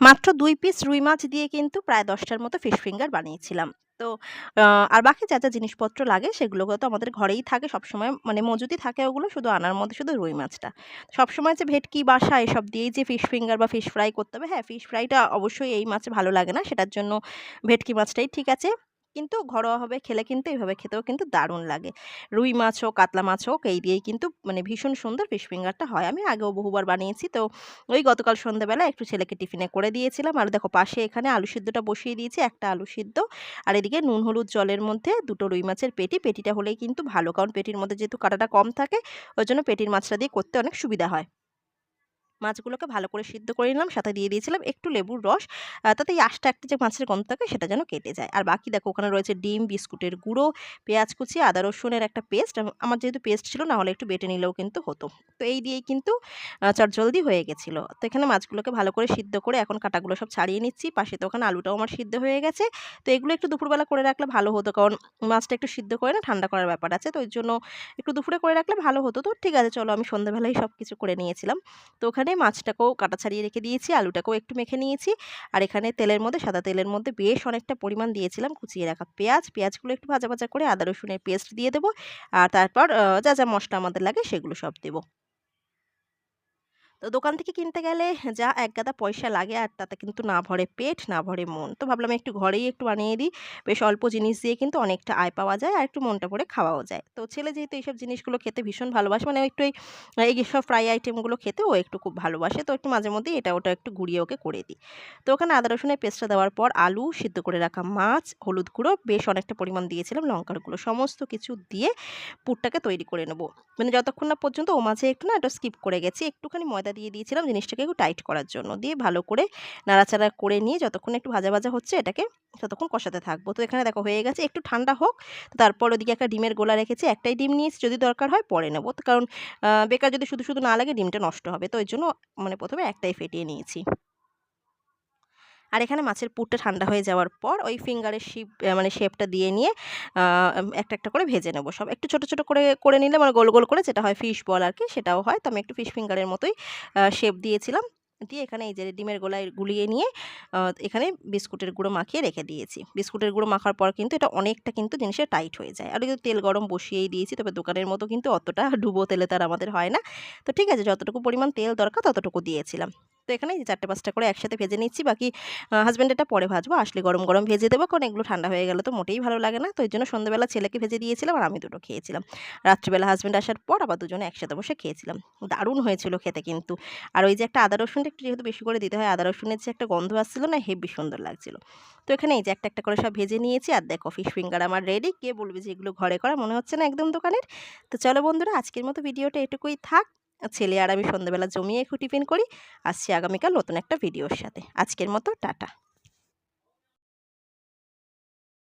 মাত্র দুই পিস রুই মাছ দিয়ে কিন্তু প্রায় দশটার মতো ফিশ ফিঙ্গার বানিয়েছিলাম। তো আর বাকি যা যা জিনিসপত্র লাগে সেগুলো তো আমাদের ঘরেই থাকে সবসময় মানে মজুদি থাকে ওগুলো শুধু আনার মধ্যে শুধু রুই মাছটা। সবসময় যে ভেটকি, বাসা এসব দিয়েই যে ফিশ ফিঙ্গার বা ফিশ ফ্রাই করতে হবে হ্যাঁ ফিশ ফ্রাইটা অবশ্যই এই মাছে ভালো লাগে না, সেটার জন্য ভেটকি মাছটাই ঠিক আছে। কিন্তু ঘরোয়াভাবে খেলে কিন্তু এইভাবে খেতেও কিন্তু দারুণ লাগে। রুই মাছ হোক, কাতলা মাছ হোক, এই দিয়েই কিন্তু মানে ভীষণ সুন্দর ফিশ ফিঙ্গারটা হয়। আমি আগেও বহুবার বানিয়েছি, তো ওই গতকাল সন্ধ্যাবেলা একটু ছেলেকে টিফিনে করে দিয়েছিলাম। আর দেখো পাশে এখানে আলু সিদ্ধটা বসিয়ে দিয়েছি, একটা আলু সিদ্ধ। আর এদিকে নুন, হলুদ জলের মধ্যে দুটো রুই মাছের পেটি। পেটিটা হলেই কিন্তু ভালো, কারণ পেটির মধ্যে যেহেতু কাটাটা কম থাকে, ওই জন্য পেটির মাছটা দিয়ে করতে অনেক সুবিধা হয়। মাছগুলোকে ভালো করে সিদ্ধ করে নিলাম, সাথে দিয়ে দিয়েছিলাম একটু লেবুর রস। তাতে এই আশটা একটা যে মাছের গন্ধ থাকে সেটা যেন কেটে যায়। আর বাকি দেখো ওখানে রয়েছে ডিম, বিস্কুটের গুঁড়ো, পেঁয়াজ কুচি, আদা রসুনের একটা পেস্ট। আমার যেহেতু পেস্ট ছিল না হলে একটু বেটে নিলেও কিন্তু হতো। তো এই দিয়েই কিন্তু চটজলদি হয়ে গেছিল। তো এখানে মাছগুলোকে ভালো করে সিদ্ধ করে এখন কাটাগুলো সব ছাড়িয়ে নিচ্ছি। পাশে তো ওখানে আলুটাও আমার সিদ্ধ হয়ে গেছে। তো এগুলো একটু দুপুরবেলা করে রাখলে ভালো হতো কারণ মাছটা একটু সিদ্ধ করে না, ঠান্ডা করার ব্যাপার আছে। তো ওই জন্য একটু দুপুরে করে রাখলে ভালো হতো। তো ঠিক আছে, চলো আমি সন্ধ্যাবেলায় সব কিছু করে নিয়েছিলাম। তো ওখানে মাছটাকেও কাটা ছাড়িয়ে রেখে দিয়েছি, আলুটাকেও একটু মেখে নিয়েছি। আর এখানে তেলের মধ্যে, সাদা তেলের মধ্যে বেশ অনেকটা পরিমাণ দিয়েছিলাম, কুচিয়ে রাখা পেঁয়াজ। পেঁয়াজগুলো একটু ভাজা ভাজা করে আদা, রসুনের পেস্ট দিয়ে দেবো। আর তারপর যা যা মশলা আমাদের লাগে সেগুলো সব দেবো। তো দোকান থেকে কিনতে গেলে যা এক গাদা পয়সা লাগে আর তাতে কিন্তু না ভরে পেট, না ভরে মন। তো ভাবলাম একটু ঘরেই একটু বানিয়ে দিই। বেশ অল্প জিনিস দিয়ে কিন্তু অনেকটা আয় পাওয়া যায় আর একটু মনটা ভরে খাওয়াও যায়। তো ছেলে যেহেতু এইসব জিনিসগুলো খেতে ভীষণ ভালোবাসে মানে একটু এই সব ফ্রাই আইটেমগুলো খেতে ও একটু খুব ভালোবাসে। তো একটু মাঝে মধ্যেই এটা ওটা একটু ঘুরিয়ে ওকে করে দিই। তো ওখানে আদা, রসুনের পেস্টটা দেওয়ার পর আলু সিদ্ধ করে রাখা মাছ, হলুদ গুঁড়ো, বেশ অনেকটা পরিমাণ দিয়েছিলাম লঙ্কার গুঁড়ো। সমস্ত কিছু দিয়ে পুরটাকে তৈরি করে নেব। মানে যতক্ষণ না পর্যন্ত ও মাঝে একটু না এটা স্কিপ করে গেছি, একটুখানি ময়দা দিয়ে দিয়েছিলাম জিনিসটাকে একটু টাইট করার জন্য। দিয়ে ভালো করে নাড়াচাড়া করে নিয়ে যতক্ষণ একটু ভাজা ভাজা হচ্ছে এটাকে ততক্ষণ কষাতে থাকব। তো এখানে দেখো হয়ে গেছে, একটু ঠান্ডা হোক তারপর ওদিকে একটা ডিমের গোলা রেখেছি, একটাই ডিম নিয়েছি, যদি দরকার হয় পরে নেব। কারণ বেকার যদি শুধু শুধু না লাগে ডিমটা নষ্ট হবে, তো ওই জন্য মানে প্রথমে একটাই ফেটিয়ে নিয়েছি। আর এখানে মাছের পুরটা ঠান্ডা হয়ে যাওয়ার পর ওই ফিঙ্গারের শিপ মানে শেপটা দিয়ে নিয়ে একটা একটা করে ভেজে নেব সব। একটু ছোটো ছোটো করে করে নিলে মানে গোল গোল করে যেটা হয় ফিশ বল আর কি, সেটাও হয়। তো আমি একটু ফিশ ফিঙ্গারের মতোই শেপ দিয়েছিলাম। দিয়ে এখানে এই যে ডিমের গোলায় গুলিয়ে নিয়ে এখানে বিস্কুটের গুঁড়ো মাখিয়ে রেখে দিয়েছি। বিস্কুটের গুঁড়ো মাখার পর কিন্তু এটা অনেকটা কিন্তু জিনিসের টাইট হয়ে যায়। আর কিন্তু তেল গরম বসিয়েই দিয়েছি, তবে দোকানের মতো কিন্তু অতটা ডুবো তেলে তার আমাদের হয় না। তো ঠিক আছে, যতটুকু পরিমাণ তেল দরকার ততটুকু দিয়েছিলাম। তো এখানে চারটে পাঁচটা করে একসাথে ভেজে নিচ্ছি, বাকি হাজব্যান্ডেরটা পরে ভাজবো। আসলে গরম গরম ভেজে দেবো, কারণ এগুলো ঠান্ডা হয়ে গেলে তো মোটেই ভালো লাগে না। তো এই জন্য সন্ধ্যাবেলা ছেলেকে ভেজে দিয়েছিলাম আর আমি দুটো খেয়েছিলাম। রাত্রিবেলা হাজব্যান্ড আসার পর আবার দুজনে একসাথে বসে খেয়েছিলাম। দারুণ হয়েছিল খেতে কিন্তু। আর ওই যে একটা আদা রসুনটা একটু যেহেতু বেশি করে দিতে হয়, আদা রসুনের যে একটা গন্ধ আসছিল না হেভি সুন্দর লাগছিল। তো এখানে এই যে একটা একটা করে সব ভেজে নিয়েছি আর দেখো ফিশ ফিঙ্গার আমার রেডি কে বলবে যে এগুলো ঘরে করা? মনে হচ্ছে না একদম দোকানের? তো চলো বন্ধুরা, আজকের মতো ভিডিওটা এটুকুই থাক। ছেলে আর আমি সন্ধ্যাবেলা জমিয়ে একটু টিফিন করি। আসছি আগামীকাল নতুন একটা ভিডিওর সাথে। আজকের মতো, টাটা।